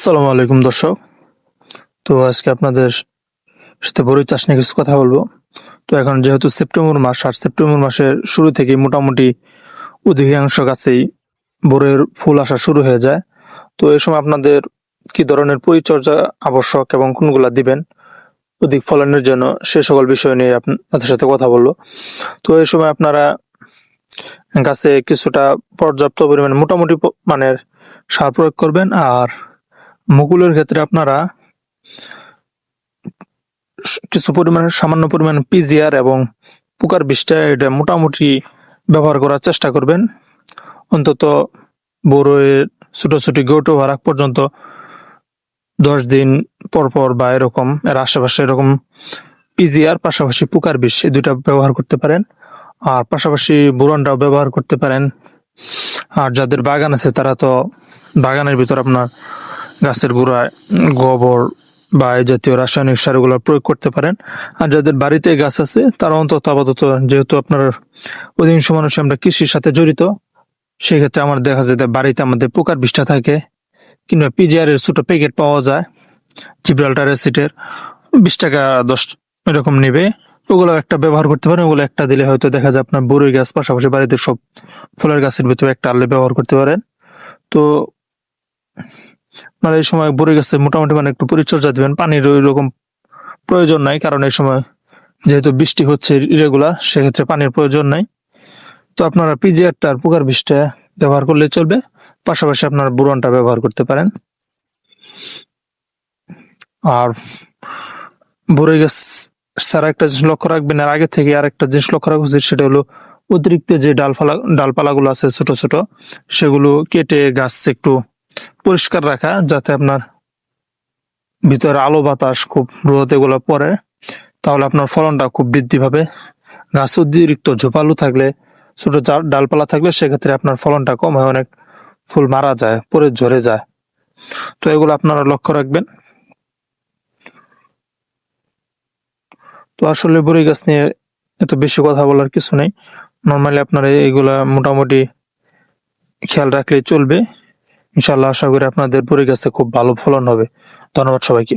আসসালামু আলাইকুম, দর্শক। তো আজকে আপনাদের সাথে বড়ি চাষ নিয়ে কিছু কথা বলব। তো এখন যেহেতু সেপ্টেম্বর মাস, আর সেপ্টেম্বর মাসের শুরু থেকে মোটামুটি অধিকাংশ গাছেই বড়ের ফুল আসা শুরু হয়ে যায়। তো এই সময় আপনাদের কি ধরনের পরিচর্যা আবশ্যক এবং কোনগুলা দিবেন, অধিক ফলনের জন্য, সে সকল বিষয় নিয়ে আপনাদের সাথে কথা বলব। তো এই সময় আপনারা গাছে কিছুটা পর্যাপ্ত পরিমাণে মোটামুটি মানের সার প্রয়োগ করবেন, আর মুকুলের ক্ষেত্রে আপনারা কিছু পরিমাণে, সামান্য পরিমাণ পিজিআর এবং পোকার বিষটা এটা মোটামুটি ব্যবহার করার চেষ্টা করবেন। অন্তত বড়ের ছোট ছোট গৌটো হওয়ার পর্যন্ত দশ দিন পর পর বা এরকম, এর আশেপাশে এরকম পিজিআর পাশাপাশি পোকার বিষ, এই দুইটা ব্যবহার করতে পারেন। আর পাশাপাশি বোরনটাও ব্যবহার করতে পারেন। আর যাদের বাগান আছে তারা তো বাগানের ভিতর আপনার গাছের গোড়ায় গোবর বা এই জাতীয় রাসায়নিক সারগুলো প্রয়োগ করতে পারেন। আর যাদের বাড়িতে গাছ আছে, তারা অন্তত আপাতত যেহেতু আপনার অধিকাংশ মানুষ আমরা কৃষির সাথে জড়িত, সেক্ষেত্রে আমার দেখা যায় বাড়িতে আমাদের পোকার বিষ্ঠা থাকে কিংবা পিজিআর এর ছোট প্যাকেট পাওয়া যায় জিব্রাল্টার অ্যাসিডের বিশ টাকা দশ এরকম নেবে। ওগুলো একটা ব্যবহার করতে পারেন, ওগুলো একটা দিলে হয়তো দেখা যায় আপনার বড়ই গাছ, পাশাপাশি বাড়িতে সব ফুলের গাছের ভিতরে একটা আনলে ব্যবহার করতে পারেন। তো আপনারা এই সময় বড়ি গেছে, মোটামুটি মানে একটু পরিচর্যা দিবেন, পানির ওই রকম প্রয়োজন নাই, কারণ এই সময় যেহেতু বৃষ্টি হচ্ছে ইরেগুলার সেক্ষেত্রে পানির প্রয়োজন নাই। তো আপনারা পিজিআরটা আর পোকার বিষটা ব্যবহার করলে চলবে, পাশাপাশি আপনারা বুরনটা ব্যবহার করতে পারেন। আর বড়ই গাছ ছাড়া একটা জিনিস লক্ষ্য রাখবেন আর আগে থেকে আর একটা জিনিস লক্ষ্য রাখা উচিত, সেটা হলো অতিরিক্ত যে ডালপালা ডালপালাগুলো আছে ছোট ছোট, সেগুলো কেটে গাছ একটু পরিষ্কার রাখা যাতে আপনার ভিতরে আলো বাতাস খুব রোদ এগুলো পড়ে, তাহলে আপনার ফলনটা খুব বৃদ্ধি পাবে। গাছ অতিরিক্ত ঝোপালো থাকলে, ছোট ডালপালা থাকলে সেক্ষেত্রে আপনার ফলনটা কম হয়, অনেক ফুল মারা যায়, পরে ঝরে যায়। তো এগুলো আপনারা লক্ষ্য রাখবেন। তো আসলে বড়ি গাছ নিয়ে এত বেশি কথা বলার কিছু নেই। নর্মালি আপনারা এইগুলা মোটামুটি খেয়াল রাখলে চলবে। ইনশাল্লাহ আশা করি আপনাদের পরে গাছে খুব ভালো ফলন হবে। ধন্যবাদ সবাইকে।